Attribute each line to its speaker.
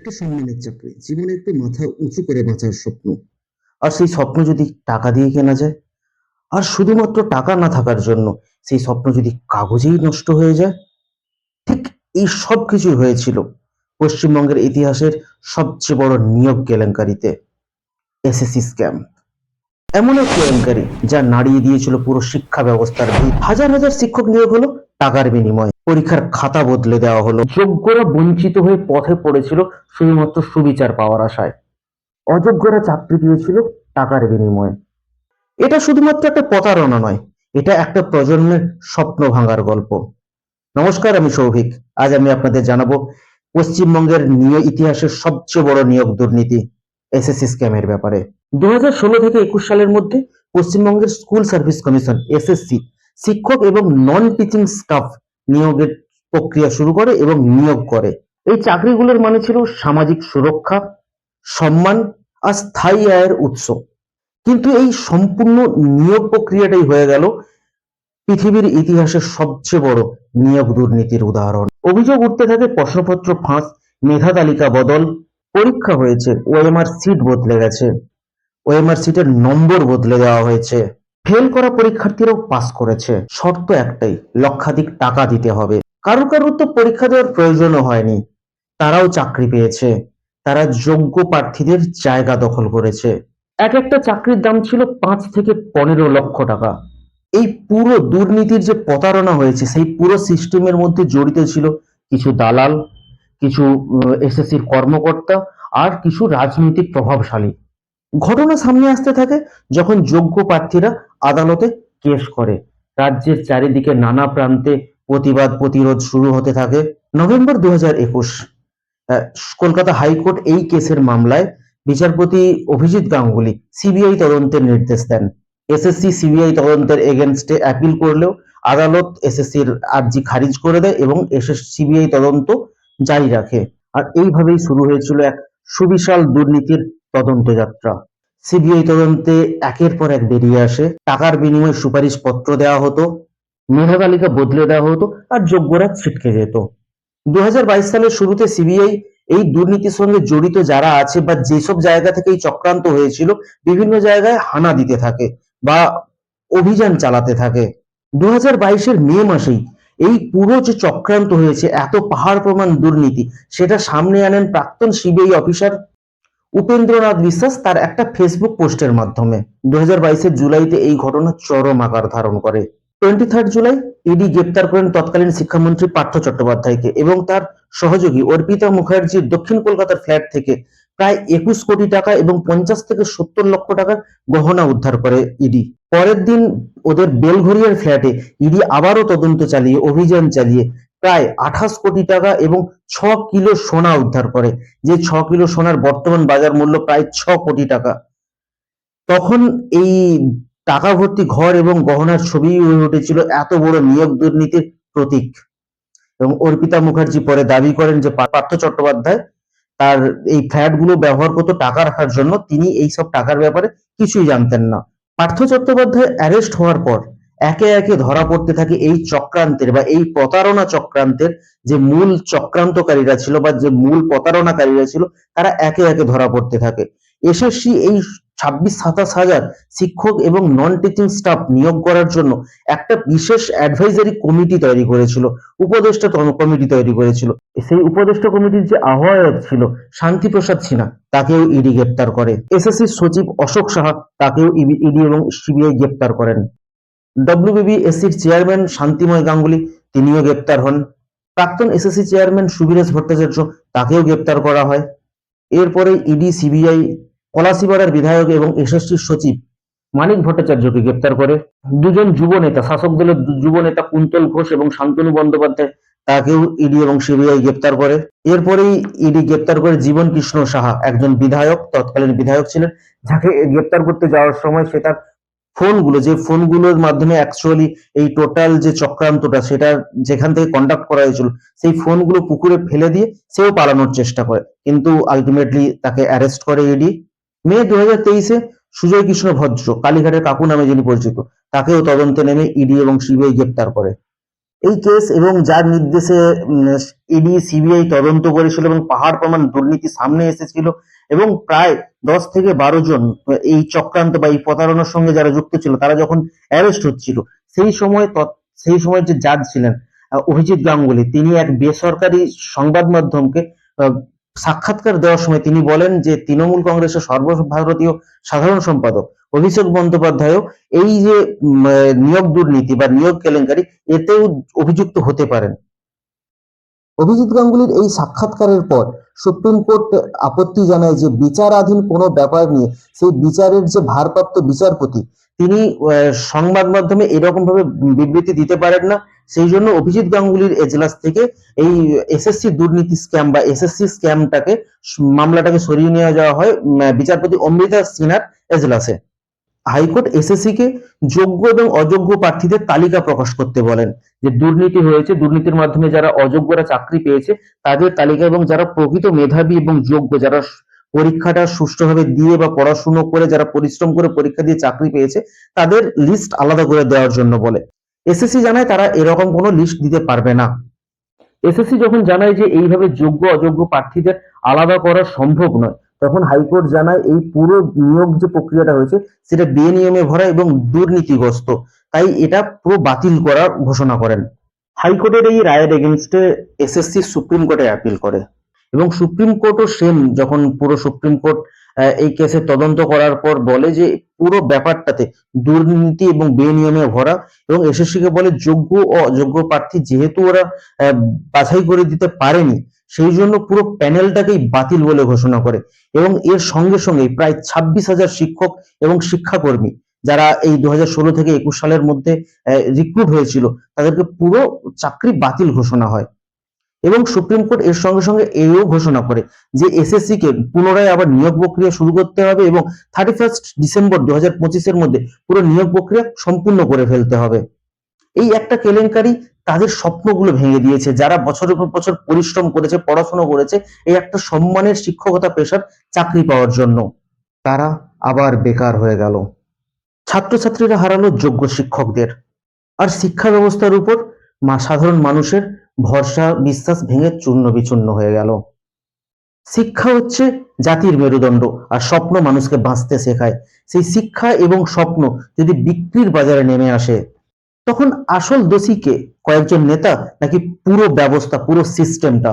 Speaker 1: একটা সম্মানের চাকরি জীবনে একটু মাথা উঁচু করে বাঁচার স্বপ্ন।
Speaker 2: আর সেই স্বপ্ন যদি টাকা দিয়ে কেনা যায়, আর শুধুমাত্র টাকা না থাকার জন্য সেই স্বপ্ন যদি কাগজেই নষ্ট হয়ে যায়, ঠিক এই সব কিছুই হয়েছিল পশ্চিমবঙ্গের ইতিহাসের সবচেয়ে বড় নিয়োগ কেলেঙ্কারিতে, এসএসসি স্ক্যাম। এমন এক কেলেঙ্কারি যা নাড়িয়ে দিয়েছিল পুরো শিক্ষা ব্যবস্থার ভিত। হাজার হাজার শিক্ষক নিয়োগ হলো টাকার বিনিময়ে পরীক্ষার খাতা বদলে দেওয়া হলো। যোগ্যরা বঞ্চিত হয়ে পথে পড়েছিল শুধুমাত্র সুবিচার পাওয়ার আশায়। অযোগ্যরা চাকরি পেয়েছিল টাকার বিনিময়ে। এটা শুধুমাত্র একটা প্রতারণা নয় এটা একটা প্রজন্মের স্বপ্ন ভাঙার গল্প। নমস্কার আমি সৌভিক। আজ আমি আপনাদের জানাব পশ্চিমবঙ্গের নিয়োগ ইতিহাসের সবচেয়ে বড় নিয়োগ দুর্নীতি এসএসসি স্ক্যামের ব্যাপারে। দু হাজার ষোলো থেকে একুশ সালের মধ্যে পশ্চিমবঙ্গের স্কুল সার্ভিস কমিশন এসএসসি শিক্ষক এবং নন টিচিং স্টাফ নিয়োগের প্রক্রিয়া শুরু করে এবং নিয়োগ করে। এই চাকরিগুলোর মানে ছিল সামাজিক সুরক্ষা, সম্মান আর স্থায়ী আয়ের উৎস। কিন্তু এই সম্পূর্ণ নিয়োগ প্রক্রিয়াটাই হয়ে গেল পৃথিবীর ইতিহাসের সবচেয়ে বড় নিয়োগ দুর্নীতির উদাহরণ। অভিযোগ উঠতে থাকে, প্রশ্নপত্র ফাঁস, মেধা তালিকা বদল, পরীক্ষা হয়েছে ওএমআর সিট বদলে গেছে। ওএমআর সিটের নম্বর বদলে দেওয়া হয়েছে। ফেল করা পরীক্ষার্থীরাও পাস করেছে। শর্ত একটাই, লক্ষাধিক টাকা দিতে হবে। কারও কারোর তো পরীক্ষা দেওয়ার প্রয়োজনও হয়নি। তারাও চাকরি পেয়েছে। তারা যোগ্য প্রার্থীদের জায়গা দখল করেছে। এক একটা চাকরির দাম ছিল পাঁচ থেকে পনেরো লক্ষ টাকা। এই পুরো দুর্নীতির যে প্রতারণা হয়েছে, সেই পুরো সিস্টেমের মধ্যে জড়িত ছিল কিছু দালাল, কিছু এসএসসির কর্মকর্তা আর কিছু রাজনৈতিক প্রভাবশালী। ঘটনা সামনে আসতে থাকে যখন যোগ্য প্রার্থীরা আদালতে কেস করে। রাজ্যের চারিদিকে নানা প্রান্তে প্রতিবাদ প্রতিরোধ শুরু হতে থাকে নভেম্বর দু হাজার একুশ কলকাতা হাইকোর্ট এই কেসের মামলায় বিচারপতি অভিজিৎ গাঙ্গুলি সিবিআই তদন্তের নির্দেশ দেন। এসএসসি সিবিআই তদন্তের এগেনস্টে অ্যাপিল করলেও আদালত এসএসসির আর্জি খারিজ করে দেয় এবং সিবিআই তদন্ত জারি রাখে। আর এইভাবেই শুরু হয়েছিল এক সুবিশাল দুর্নীতির তদন্ত যাত্রা। সিবিআই তদন্তে একের পর এক বেরিয়ে আসে। টাকার বিনিময়ে সুপারিশ পত্র দেওয়া হতো, মেধা তালিকা বদলে দেওয়া হতো আর যোগ্যরা ছিটকে যেত। দু সালের শুরুতে সিবিআই এই দুর্নীতির সঙ্গে জড়িত যারা আছে বা যেসব জায়গা থেকে এই চক্রান্ত হয়েছিল, বিভিন্ন জায়গায় হানা দিতে থাকে বা অভিযান চালাতে থাকে। দু হাজার মে মাসেই এই পুরো যে চক্রান্ত হয়েছে, এত পাহাড় প্রমাণ দুর্নীতি, সেটা সামনে আনেন প্রাক্তন সিবিআই অফিসার উপেন্দ্রনাথ বিশ্বাস তার একটা ফেসবুক পোস্টের মাধ্যমে। দু হাজার জুলাইতে এই ঘটনা চরম আকার ধারণ করে। টোয়েন্টি থার্ড জুলাই ইডি গ্রেপ্তার করেন তৎকালীন শিক্ষামন্ত্রী পার্থ চট্টোপাধ্যায়কে এবং তার সহযোগী অর্পিতা মুখার্জির দক্ষিণ কলকাতার ফ্ল্যাট থেকে প্রায় একুশ কোটি টাকা এবং পঞ্চাশ থেকে সত্তর লক্ষ টাকার গহনা উদ্ধার করে ইডি পরের দিন ওদের বেলঘরিয়ার ফ্ল্যাটে ইডি আবারও তদন্ত চালিয়ে, অভিযান চালিয়ে প্রায় আঠাশ কোটি টাকা এবং ছ কিলো সোনা উদ্ধার করে। যে ছ কিলো সোনার বর্তমান বাজার মূল্য প্রায় ছ কোটি টাকা। তখন এই টাকা ভর্তি ঘর এবং গহনার ছবি হয়ে উঠেছিল এত বড় নিয়োগ দুর্নীতির প্রতীক। এবং অর্পিতা মুখার্জি পরে দাবি করেন যে পার্থ চট্টোপাধ্যায় তার এই ফ্ল্যাটগুলো ব্যবহার করতো টাকা রাখার জন্য। তিনি এই সব টাকার ব্যাপারে কিছুই জানতেন না। পার্থ চট্টোপাধ্যায় অ্যারেস্ট হওয়ার পর একে একে ধরা পড়তে থাকে এই চক্রান্তের বা এই প্রতারণা চক্রান্তের যে মূল চক্রান্তকারীরা ছিল বা যে মূল প্রতারণাকারীরা ছিল, তারা একে একে ধরা পড়তে থাকে। এসএসসি এই ছাব্বিশ, সাতাশ হাজার শিক্ষক এবং নন টিচিং স্টাফ নিয়োগ করার জন্য একটা বিশেষ অ্যাডভাইজারি কমিটি তৈরি করেছিল, উপদেষ্টা কমিটি তৈরি করেছিল। সেই উপদেষ্টা কমিটির যে আহ্বায়ক ছিল শান্তিপ্রসাদ সিনহা, তাকেও ইডি গ্রেপ্তার করে। এসএসসি সচিব অশোক সাহা, তাকেও ইডি এবং সিবিআই গ্রেপ্তার করেন। ডব্লিউবিবিএসসির চেয়ারম্যান শান্তিময় গাঙ্গুলি, তিনিও গ্রেপ্তার হন। প্রাক্তন এসএসসি চেয়ারম্যান সুবীরেশ ভট্টাচার্য, তাকেও গ্রেপ্তার করা হয়। এরপরে ইডি সিবিআই পলাশিপাড়ার বিধায়ক এবং এসএসটির সচিব মানিক ভট্টাচার্যকে গ্রেপ্তার করে। দুজন যুব নেতা, শাসক দলের যুব নেতা কুন্তল ঘোষ এবং শান্তনু বন্দ্যোপাধ্যায়, তাকেও ইডি এবং সিবিআই গ্রেপ্তার করে। এরপরেই ইডি গ্রেপ্তার করে জীবন কৃষ্ণ সাহা, একজন বিধায়ক, তৎকালীন বিধায়ক ছিলেন, যাকে গ্রেপ্তার করতে যাওয়ার সময় সে তার ফোনগুলো, যে ফোনগুলোর মাধ্যমে অ্যাকচুয়ালি এই টোটাল যে চক্রান্তটা সেটা যেখান থেকে কন্ডাক্ট করা হয়েছিল, সেই ফোনগুলো পুকুরে ফেলে দিয়ে সেও পালানোর চেষ্টা করে। কিন্তু আলটিমেটলি তাকে অ্যারেস্ট করে ইডি মে দু হাজার তেইশে সুজয় কৃষ্ণ ভদ্র, কালীঘাটের কাকু নামে যিনি পরিচিত, তাকেও তদন্তে নেমে ইডি এবং সিবিআই গ্রেপ্তার করে। এই কেস এবং যার নির্দেশে ইডি সিবিআই তদন্ত করেছিল এবং পাহাড় প্রমাণ দুর্নীতি সামনে এসেছিল এবং প্রায় দশ থেকে বারো জন এই চক্রান্ত বা এই প্রতারণার সঙ্গে যারা যুক্ত ছিল, তারা যখন অ্যারেস্ট হচ্ছিল, সেই সময় সেই সময় যে জাজ ছিলেন অভিজিৎ গাঙ্গুলি, তিনি এক বেসরকারি সংবাদ মাধ্যমকে সাক্ষাৎকার দেওয়ার সময় তিনি বলেন যে তৃণমূল কংগ্রেসের সর্বভারতীয় সাধারণ সম্পাদক অভিষেক বন্দ্যোপাধ্যায়ও এই যে নিয়োগ দুর্নীতি বা নিয়োগ কেলেঙ্কারি, এতেও অভিযুক্ত হতে পারেন। অভিজিৎ গাঙ্গুলির এই সাক্ষাৎকারের পর সুপ্রিম কোর্ট আপত্তি জানায় যে বিচারাধীন কোনো ব্যাপার নিয়ে সেই বিচারের যে ভারপ্রাপ্ত বিচারপতি তিনি সংবাদ মাধ্যমে এরকম ভাবে বিবৃতি দিতে পারেন না। সেই জন্য অভিজিৎ গাঙ্গুলির এজলাস থেকে এই এসএসসি দুর্নীতি স্ক্যাম বা এসএসসি স্ক্যামটাকে মামলাটাকে সরিয়ে নিয়ে যাওয়া হয় বিচারপতি অমৃতা সিনহার এজলাসে। হাইকোর্ট এসএসসি কে যোগ্য এবং অযোগ্য প্রার্থীদের তালিকা প্রকাশ করতে বলেন যে দুর্নীতি হয়েছে, দুর্নীতির মাধ্যমে যারা অযোগ্যরা চাকরি পেয়েছে, তাদের তালিকা এবং যারা প্রকৃত মেধাবী এবং যোগ্য, যারা পরীক্ষাটা সুষ্ঠুভাবে দিয়ে বা পড়াশুনো করে, যারা পরিশ্রম করে পরীক্ষা দিয়ে চাকরি পেয়েছে, তাদের লিস্ট আলাদা করে দেওয়ার জন্য বলে। এসএসসি জানায় তারা এরকম কোনো লিস্ট দিতে পারবে না। এসএসসি যখন জানায় যে এইভাবে যোগ্য, অযোগ্য প্রার্থীদের আলাদা করা সম্ভব নয়, তখন হাইকোর্ট জানায় এই পুরো নিয়োগ যে প্রক্রিয়াটা হয়েছে, সেটা বেনিয়মে ভরা এবং দুর্নীতিগ্রস্ত। তাই এটা পুরো বাতিল করার ঘোষণা করেন। হাইকোর্টের এই রায়ের এগেনস্টে এসএসসি সুপ্রিম কোর্টে অ্যাপিল করে। এবং সুপ্রিম কোর্টও সেম যখন পুরো সুপ্রিম কোর্ট এই কেসে তদন্ত করার পর বলে যে পুরো ব্যাপারটাতে দুর্নীতি এবং বেনিয়মে ভরা এবং এসএসসি কে বলে যোগ্য অযোগ্য প্রার্থী যেহেতু ওরা বাছাই করে দিতে পারেনি, সেই জন্য পুরো প্যানেলটাকেই বাতিল বলে ঘোষণা করে এবং এর সঙ্গে সঙ্গে প্রায় ছাব্বিশ হাজার শিক্ষক এবং শিক্ষাকর্মী যারা এই দু ষোলো থেকে একুশ সালের মধ্যে রিক্রুট হয়েছিল, তাদেরকে পুরো চাকরি বাতিল ঘোষণা হয়। এবং সুপ্রিম কোর্ট এর সঙ্গে সঙ্গে এও ঘোষণা করে যে এসএসসি কে পুনরায় আবার নিয়োগ প্রক্রিয়া শুরু করতে হবে এবং থার্টি ফার্স্ট ডিসেম্বর দু পঁচিশের মধ্যে পুরো নিয়োগ প্রক্রিয়া সম্পূর্ণ করে ফেলতে হবে। এই একটা কেলেঙ্কারি তাদের স্বপ্নগুলো ভেঙে দিয়েছে, যারা বছরের পর বছর পরিশ্রম করেছে, পড়াশোনা করেছে, এই একটা সম্মানের শিক্ষকতা পেশার চাকরি পাওয়ার জন্য। তারা আবার বেকার হয়ে গেল। ছাত্রছাত্রীরা হারালো যোগ্য শিক্ষকদের। আর শিক্ষা ব্যবস্থার উপর সাধারণ মানুষের ভরসা, বিশ্বাস ভেঙে চূর্ণ বিচূর্ণ হয়ে গেল। শিক্ষা হচ্ছে জাতির মেরুদণ্ড আর স্বপ্ন মানুষকে বাঁচতে শেখায়। সেই শিক্ষা এবং স্বপ্ন যদি বিক্রির বাজারে নেমে আসে, তখন আসল দোষী কে? কয়েকজন নেতা নাকি পুরো ব্যবস্থা, পুরো সিস্টেমটা